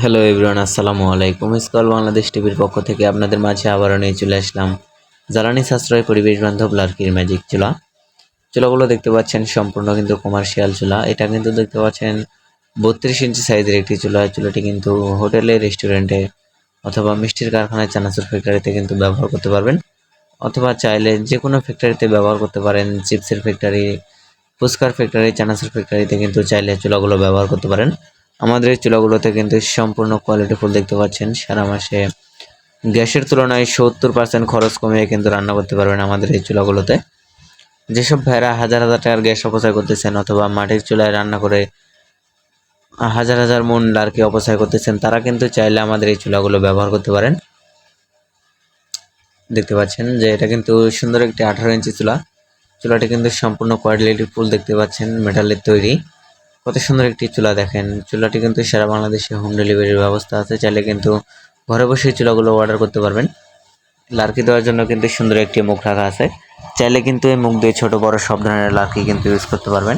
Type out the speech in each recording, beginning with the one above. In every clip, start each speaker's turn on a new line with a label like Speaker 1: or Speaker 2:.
Speaker 1: Hello everyone আসসালামু আলাইকুম। Scroll Bangladesh টিভির পক্ষ থেকে আপনাদের মাঝে আবারও নিয়ে চলে আসলাম জ্বালানি সাশ্রয় পরিবেশ বান্ধব লার্কির ম্যাজিক চুলা। চুলাগুলো দেখতে পাচ্ছেন সম্পূর্ণ কিন্তু কমার্শিয়াল চুলা। এটা কিন্তু দেখতে পাচ্ছেন বত্রিশ ইঞ্চি সাইজের একটি চুলা। চুলাটি কিন্তু হোটেলে রেস্টুরেন্টে অথবা মিষ্টির কারখানায়, চানাচুর ফ্যাক্টরিতে কিন্তু ব্যবহার করতে পারবেন। অথবা চাইলে যে কোনো ফ্যাক্টরিতে ব্যবহার করতে পারেন, চিপসের ফ্যাক্টরি ফুচকার ফ্যাক্টরি চানাচুর ফ্যাক্টরিতে কিন্তু চাইলে চুলাগুলো ব্যবহার করতে পারেন। আমাদের এই চুলাগুলোতে কিন্তু সম্পূর্ণ কোয়ালিটি ফুল দেখতে পাচ্ছেন। সারা মাসে গ্যাসের তুলনায় সত্তর পার্সেন্ট খরচ কমিয়ে কিন্তু রান্না করতে পারবেন আমাদের এই চুলাগুলোতে। যেসব ভাইরা হাজার হাজার টাকার গ্যাস অপচয় করতেছেন অথবা মাটির চুলায় রান্না করে হাজার হাজার মন লার্কি অপচয় করতেছেন, তারা কিন্তু চাইলে আমাদের এই চুলাগুলো ব্যবহার করতে পারেন। দেখতে পাচ্ছেন যে এটা কিন্তু সুন্দর একটি আঠারো ইঞ্চি চুলা। চুলাটি কিন্তু সম্পূর্ণ কোয়ালিটি ফুল দেখতে পাচ্ছেন মেটালের তৈরি। কত সুন্দর একটি চুলা দেখেন। চুলাটি কিন্তু সারা বাংলাদেশে হোম ডেলিভারির ব্যবস্থা আছে। চাইলে কিন্তু ঘরে বসে চুলাগুলো অর্ডার করতে পারবেন। লার্কি দেওয়ার জন্য কিন্তু সুন্দর একটি মুখ রাখা আছে। চাইলে কিন্তু এই মুখ দিয়ে ছোট, বড় সব ধরনের লার্কি কিন্তু ইউজ করতে পারবেন।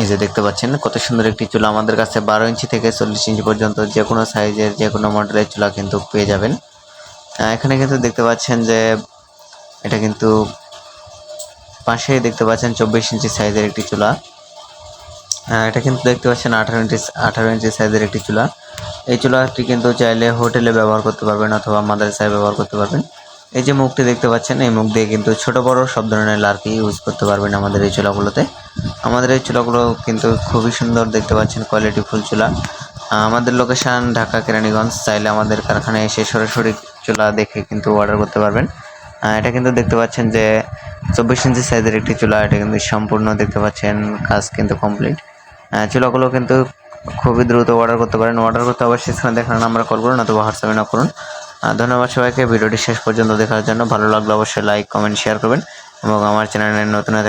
Speaker 1: এই যে দেখতে পাচ্ছেন, কত সুন্দর একটি চুলা আমাদের কাছে। বারো ইঞ্চি থেকে চল্লিশ ইঞ্চি পর্যন্ত যে কোনো সাইজের, যে কোনো মডেলের চুলা কিন্তু পেয়ে যাবেন। এখানে কিন্তু দেখতে পাচ্ছেন যে এটা কিন্তু পাশেই দেখতে পাচ্ছেন চব্বিশ ইঞ্চি সাইজের একটি চুলা। এটা কিন্তু দেখতে পাচ্ছেন আঠারো ইঞ্চি আঠারো ইঞ্চি সাইজের একটি চুলা। এই চুলাটি কিন্তু চাইলে হোটেলে ব্যবহার করতে পারবেন অথবা মাদ্রাসায় ব্যবহার করতে পারবেন। এই যে মুখটি দেখতে পাচ্ছেন, এই মুখ দিয়ে কিন্তু ছোট, বড় সব ধরনের লার্কি ইউজ করতে পারবেন আমাদের এই চুলাগুলোতে। আমাদের এই চুলাগুলো কিন্তু খুবই সুন্দর দেখতে পাচ্ছেন কোয়ালিটি ফুল চুলা। আমাদের লোকেশন ঢাকা, কেরানীগঞ্জ। চাইলে আমাদের কারখানায় এসে সরাসরি চুলা দেখে কিন্তু অর্ডার করতে পারবেন। এটা কিন্তু দেখতে পাচ্ছেন যে চব্বিশ ইঞ্চি সাইজের একটি চুলা, এটা কিন্তু সম্পূর্ণ দেখতে পাচ্ছেন, কাজ কিন্তু কমপ্লিট চুলাগুলো কিন্তু খুবই দ্রুত অর্ডার করতে পারেন। অর্ডার করতে অবশ্যই স্ক্রিনে দেখার আমরা কল করুন অথবা হোয়াটসঅ্যাপে না করুন। ধন্যবাদ সবাইকে। ভিডিওটি শেষ পর্যন্ত দেখার জন্য ভালো লাগলে অবশ্যই লাইক কমেন্ট শেয়ার করবেন এবং আমার চ্যানেলে নতুন হয়ে